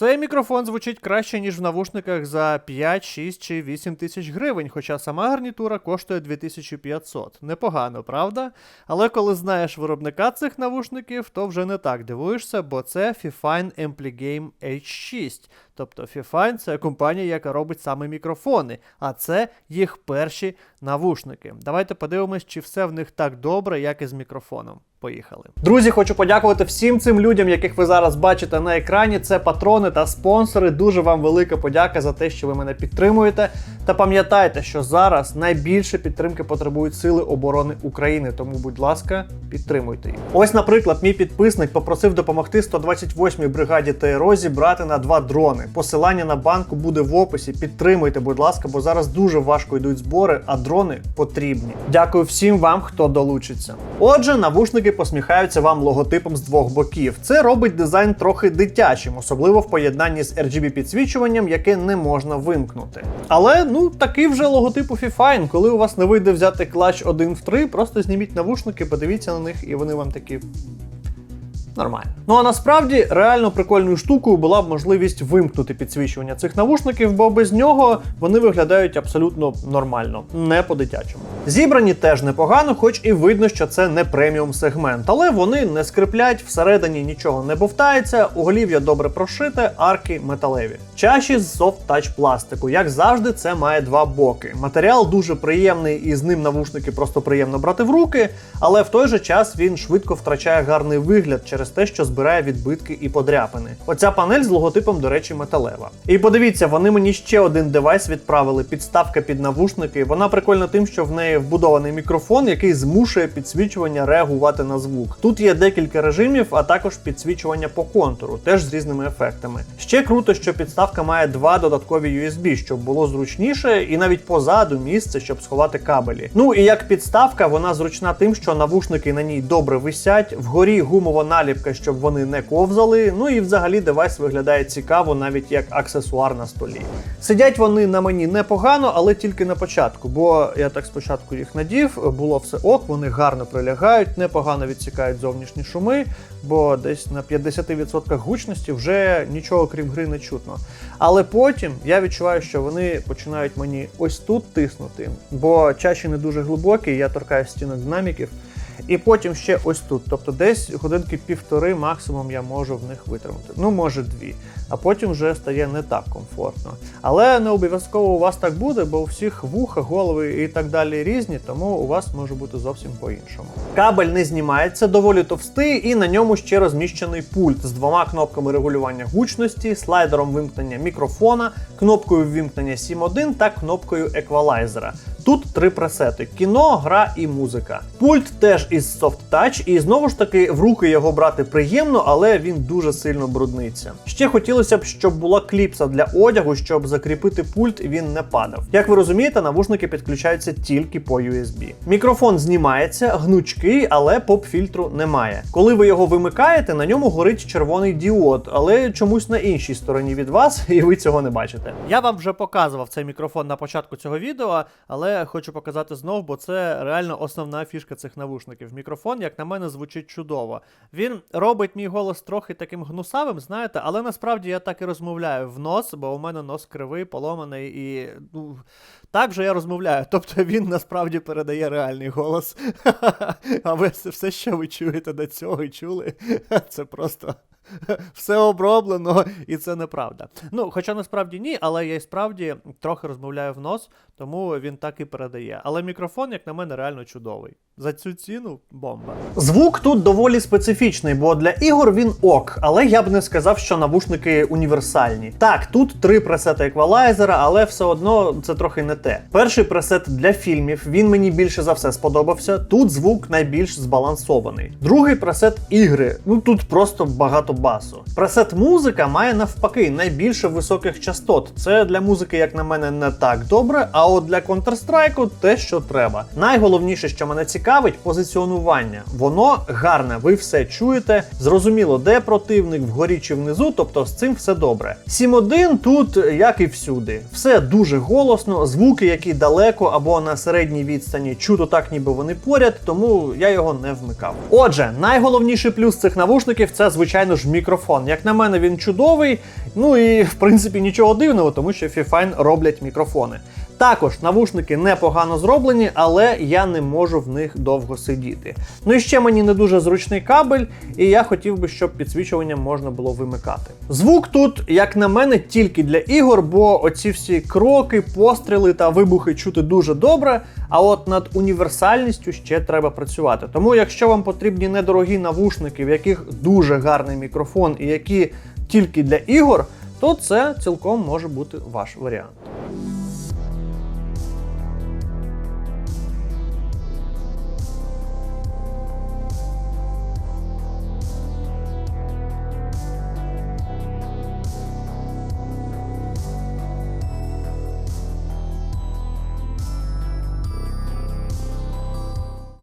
Цей мікрофон звучить краще, ніж в навушниках за 5, 6 чи 8 тисяч гривень, хоча сама гарнітура коштує 2500. Непогано, правда? Але коли знаєш виробника цих навушників, то вже не так дивуєшся, бо це Fifine Ampligame H6. Тобто Fifine це компанія, яка робить саме мікрофони, а це їх перші навушники. Давайте подивимось, чи все в них так добре, як і з мікрофоном. Поїхали. Друзі, хочу подякувати всім цим людям, яких ви зараз бачите на екрані. Це патрони та спонсори. Дуже вам велика подяка за те, що ви мене підтримуєте. Та пам'ятайте, що зараз найбільше підтримки потребують сили оборони України. Тому, будь ласка, підтримуйте їх. Ось, наприклад, мій підписник попросив допомогти 128-й бригаді ТРО зібрати на два дрони. Посилання на банку буде в описі. Підтримуйте, будь ласка, бо зараз дуже важко йдуть збори, а дрони потрібні. Дякую всім вам, хто долучиться. Отже, навушники посміхаються вам логотипом з двох боків. Це робить дизайн трохи дитячим, особливо в поєднанні з RGB підсвічуванням, яке не можна вимкнути. Але ну такий вже логотип у Fifine. Коли у вас не вийде взяти клач 1 в 3, просто зніміть навушники, подивіться на них, і вони вам такі. Нормально. Ну а насправді реально прикольною штукою була б можливість вимкнути підсвічування цих навушників, бо без нього вони виглядають абсолютно нормально, не по-дитячому. Зібрані теж непогано, хоч і видно, що це не преміум сегмент, але вони не скриплять, всередині нічого не бовтається, уголів'я добре прошите, арки металеві. Чаші з touch пластику. Як завжди, це має два боки. Матеріал дуже приємний, і з ним навушники просто приємно брати в руки, але в той же час він швидко втрачає гарний вигляд через те, що збирає відбитки і подряпини. Оця панель з логотипом, до речі, металева. І подивіться, вони мені ще один девайс відправили. Підставка під навушники. Вона прикольна тим, що в неї вбудований мікрофон, який змушує підсвічування реагувати на звук. Тут є декілька режимів, а також підсвічування по контуру, теж з різними ефектами. Ще круто, що підставка має два додаткові USB, щоб було зручніше, і навіть позаду місце, щоб сховати кабелі. Ну і як підставка, вона зручна тим, що навушники на ній добре висять, вгорі гумова наліпка, щоб вони не ковзали. Ну і взагалі девайс виглядає цікаво, навіть як аксесуар на столі. Сидять вони на мені непогано, але тільки на початку, бо я так спочатку їх надів, було все ок, вони гарно прилягають, непогано відсікають зовнішні шуми, бо десь на 50% гучності вже нічого крім гри не чутно. Але потім я відчуваю, що вони починають мені ось тут тиснути, бо чаші не дуже глибокі, я торкаю стінок динаміків. І потім ще ось тут. Тобто десь годинки півтори максимум я можу в них витримати. Ну, може, дві. А потім вже стає не так комфортно. Але не обов'язково у вас так буде, бо у всіх вуха, голови і так далі різні, тому у вас може бути зовсім по-іншому. Кабель не знімається, доволі товстий, і на ньому ще розміщений пульт з двома кнопками регулювання гучності, слайдером вимкнення мікрофона, кнопкою ввімкнення 7.1 та кнопкою еквалайзера. Тут три пресети: кіно, гра і музика. Пульт теж із Soft Touch, і знову ж таки в руки його брати приємно, але він дуже сильно брудниться. Ще хотілося б, щоб була кліпса для одягу, щоб закріпити пульт і він не падав. Як ви розумієте, навушники підключаються тільки по USB. Мікрофон знімається, гнучкий, але поп-фільтру немає. Коли ви його вимикаєте, на ньому горить червоний діод, але чомусь на іншій стороні від вас, і ви цього не бачите. Я вам вже показував цей мікрофон на початку цього відео, але хочу показати знов, бо це реально основна фішка цих навушників. Мікрофон, як на мене, звучить чудово. Він робить мій голос трохи таким гнусавим, знаєте, але насправді я так і розмовляю в нос, бо у мене нос кривий, поломаний і. ну, Так же я розмовляю. Тобто він насправді передає реальний голос. А ви все, що ви чуєте до цього і чули, це просто. Все оброблено, і це неправда. Ну, хоча насправді ні, але я і справді трохи розмовляю в нос, тому він так і передає. Але мікрофон, як на мене, реально чудовий. За цю ціну бомба. Звук тут доволі специфічний, бо для ігор він ок, але я б не сказав, що навушники універсальні. Так, тут три пресети еквалайзера, але все одно це трохи не те. Перший пресет для фільмів, він мені більше за все сподобався. Тут звук найбільш збалансований. Другий пресет ігри. Ну тут просто багато басу. Пресет музика має навпаки найбільше високих частот. Це для музики, як на мене, не так добре. А от для Counter-Strike те, що треба. Найголовніше, що мене цікавить, цікавить позиціонування. Воно гарне, ви все чуєте, зрозуміло, де противник, вгорі чи внизу, тобто з цим все добре. 7.1 тут, як і всюди, все дуже голосно, звуки, які далеко або на середній відстані, чуто так, ніби вони поряд, тому я його не вмикав. Отже, найголовніший плюс цих навушників це, звичайно ж, мікрофон. Як на мене, він чудовий. Ну і в принципі нічого дивного, тому що Fifine роблять мікрофони. Також навушники непогано зроблені, але я не можу в них довго сидіти. Ну і ще мені не дуже зручний кабель, і я хотів би, щоб підсвічування можна було вимикати. Звук тут, як на мене, тільки для ігор, бо оці всі кроки, постріли та вибухи чути дуже добре. А от над універсальністю ще треба працювати. Тому, якщо вам потрібні недорогі навушники, в яких дуже гарний мікрофон і які тільки для ігор, то це цілком може бути ваш варіант.